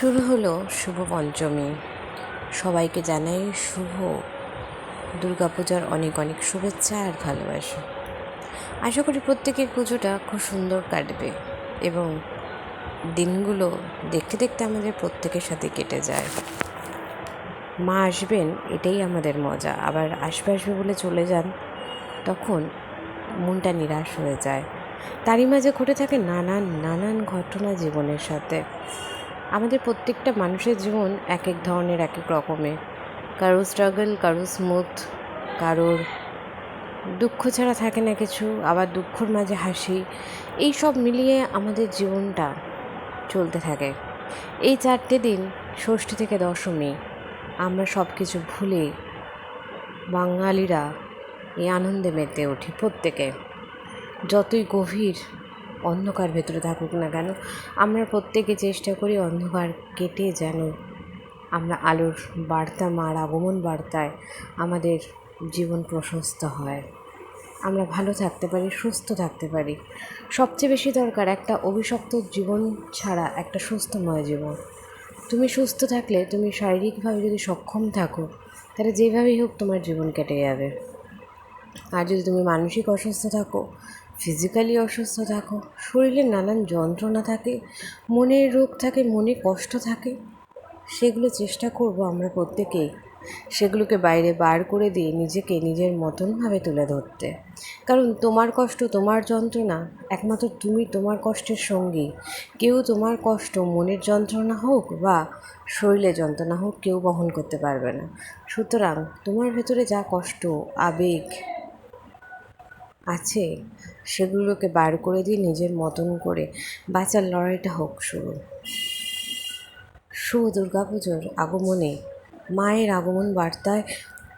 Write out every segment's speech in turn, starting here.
শুরু হলো শুভ পঞ্চমী। সবাইকে জানাই শুভ দুর্গাপূজার অনেক অনেক শুভেচ্ছা আর ভালোবাসা। আশা করি প্রত্যেকের পুজোটা খুব সুন্দর কাটবে এবং দিনগুলো দেখতে দেখতে আমাদের প্রত্যেকের সাথে কেটে যায়। মা আসবেন, এটাই আমাদের মজা। আবার আসবে আসবে বলে চলে যান, তখন মনটা নিরাশ হয়ে যায়। তারই মাঝে ঘটে থাকে নানান নানান ঘটনা জীবনের সাথে। আমাদের প্রত্যেকটা মানুষের জীবন এক এক ধরনের, এক এক রকমের। কারোর স্ট্রাগল কারও স্মুথ কারোর দুঃখ ছাড়া থাকে না কিছু, আবার দুঃখর মাঝে হাসি। এই সব মিলিয়ে আমাদের জীবনটা চলতে থাকে। এই চারটে দিন ষষ্ঠী থেকে দশমী, আমরা সব কিছু ভুলে বাঙালিরা এই আনন্দে মেতে উঠি প্রত্যেকে। যতই গভীর অন্ধকার ভেতরে থাকুক না কেন, আমরা প্রত্যেকে চেষ্টা করি অন্ধকার কেটে যেন আমরা আলোর বার্তা মার আগমন বার্তায় আমাদের জীবন প্রশস্ত হয়। আমরা ভালো থাকতে পারি, সুস্থ থাকতে পারি। সবচেয়ে বেশি দরকার একটা অভিশপ্ত জীবন ছাড়া একটা সুস্থময় জীবন। তুমি সুস্থ থাকলে, তুমি শারীরিকভাবে যদি সক্ষম থাকো, তাহলে যেভাবেই হোক তোমার জীবন কেটে যাবে। আর যদি তুমি মানসিক অসুস্থ থাকো ফিজিক্যালি অসুস্থ থাকো, শরীরে নানান যন্ত্রণা থাকে মনের রোগ থাকে, মনে কষ্ট থাকে, সেগুলো চেষ্টা করব আমরা প্রত্যেকেই সেগুলোকে বাইরে বার করে দিয়ে নিজেকে নিজের মতনভাবে তুলে ধরতে। কারণ তোমার কষ্ট তোমার যন্ত্রণা, একমাত্র তুমি তোমার কষ্টের সঙ্গী। কেউ তোমার কষ্ট মনের যন্ত্রণা হোক বা শরীরে যন্ত্রণা হোক, কেউ বহন করতে পারবে না। সুতরাং তোমার ভেতরে যা কষ্ট, আবেগ আছে, সেগুলোকে বার করে দিয়ে নিজের মতন করে বাঁচার লড়াইটা হোক শুরু। শুভ দুর্গাপুজোর আগমনে, মায়ের আগমন বার্তায়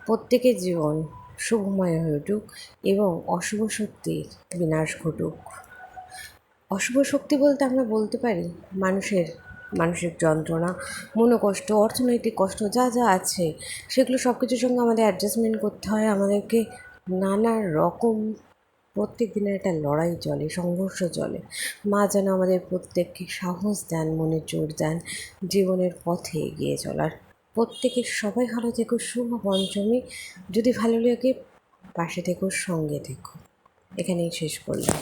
প্রত্যেকের জীবন শুভময় হয়ে উঠুক এবং অশুভ শক্তির বিনাশ ঘটুক। অশুভ শক্তি বলতে আমরা বলতে পারি মানুষের মানসিক যন্ত্রণা, মনোকষ্ট, অর্থনৈতিক কষ্ট, যা যা আছে, সেগুলো সব কিছুর সঙ্গে আমাদের অ্যাডজাস্টমেন্ট করতে হয়। আমাদেরকে নানা রকম প্রত্যেক দিনের একটা লড়াই চলে, সংঘর্ষ চলে। মা যেন আমাদের প্রত্যেককে সাহস দেন, মনে জোর দেন, জীবনের পথে এগিয়ে চলার। প্রত্যেকে সবাই ভালো থেকো, শুভ পঞ্চমী। যদি ভালো লাগে, পাশে থেকো, সঙ্গে থেকো। এখানেই শেষ করলাম।